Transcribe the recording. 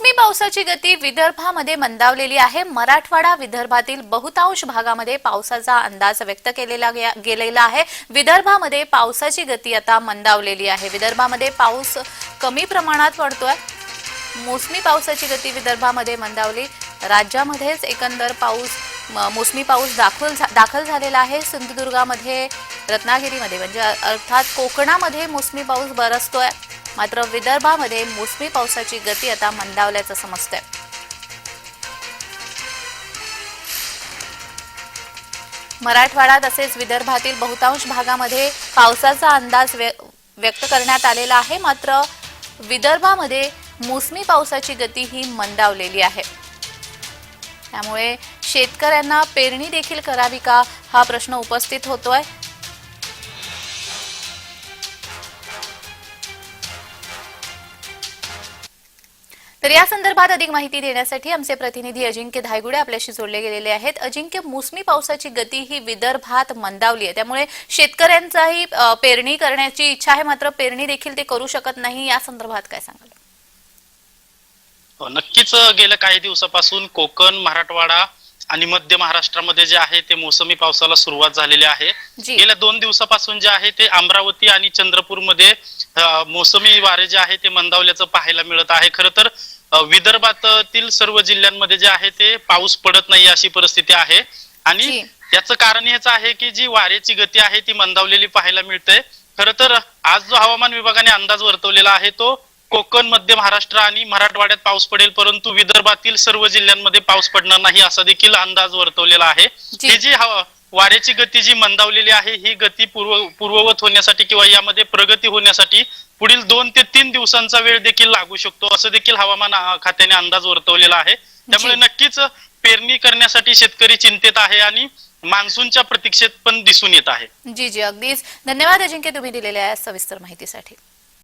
मोसमी पावसाची गती विदर्भामध्ये मंदावलेली आहे. मराठवाडा विदर्भातील बहुतांश भागामध्ये पावसाचा अंदाज व्यक्त केलेला गेलेला आहे. विदर्भामध्ये पावसाची गती आता मंदावलेली आहे. विदर्भामध्ये पाऊस कमी प्रमाणात पडतोय. मोसमी पावसाची गती विदर्भामध्ये मंदावली. राज्यामध्येच एकंदर पाऊस म- मोसमी पाऊस दाखल झा- दाखल झालेला आहे. सिंधुदुर्गामध्ये रत्नागिरीमध्ये म्हणजे अर्थात कोकणामध्ये मोसमी पाऊस बरसतोय. मात्र विदर्भामध्ये मोसमी पावसाची गती आता मंदावल्याचं समजतंय. मराठवाडा तसेच विदर्भातील बहुतांश भागामध्ये पावसाचा अंदाज व्य- व्यक्त करण्यात आलेला आहे. मात्र विदर्भामध्ये मोसमी पावसाची गती ही मंदावलेली आहे. त्यामुळे शेतकऱ्यांना पेरणी देखील करावी का हा प्रश्न उपस्थित होतोय. तर या संदर्भात अधिक माहिती देण्यासाठी आमचे प्रतिनिधी अजिंक्य धायगुडे आपल्याशी जोडले गेलेले आहेत. अजिंक्य मोसमी पावसाची गती ही विदर्भात मंदावली आहे. त्यामुळे शेतकऱ्यांचाही पेरणी करण्याची इच्छा आहे. मात्र पेरणी देखील ते करू शकत नाही. या संदर्भात काय सांगाल? हो, नक्कीच गेल्या काही दिवसापासून कोकण मराठवाडा आणि मध्य महाराष्ट्रामध्ये जे आहे ते मोसमी पावसाला सुरुवात झालेली आहे. गेल्या दोन दिवसापासून जे आहे ते अमरावती आणि चंद्रपूरमध्ये मोसमी वारे जे आहे ते मंदावल्याचं पाहायला मिळत आहे. खरं तर विदर्भातील सर्व जिल्ह्यांमध्ये जे आहे ते पाऊस पडत नाही अशी परिस्थिती आहे. आणि. याचं कारण हेच आहे की जी वाऱ्याची गती आहे ती मंदावलेली पाहायला मिळते. खरं तर आज जो हवामान विभागाने अंदाज वर्तवलेला आहे तो कोकण मध्य महाराष्ट्र आणि मराठवाड्यात पाऊस पडेल परंतु विदर्भातील सर्व जिल्ह्यांमध्ये पाऊस पडणार नाही असा देखील अंदाज वर्तवलेला आहे. ही जी वाऱ्याची गती जी मंदावलेली आहे ही गती पूर्व पूर्ववत होण्यासाठी किंवा यामध्ये प्रगती होण्यासाठी पुढील दोन ते तीन दिवसांचा वेळ देखील लागू शकतो असं देखील हवामान खात्याने अंदाज वर्तवलेला आहे. त्यामुळे. नक्कीच पेरणी करण्यासाठी शेतकरी चिंतेत आहे आणि मान्सूनच्या प्रतीक्षेत पण दिसून येत आहे. जी जी अगदीच. धन्यवाद अजिंक्य तुम्ही दिलेल्या सविस्तर माहितीसाठी.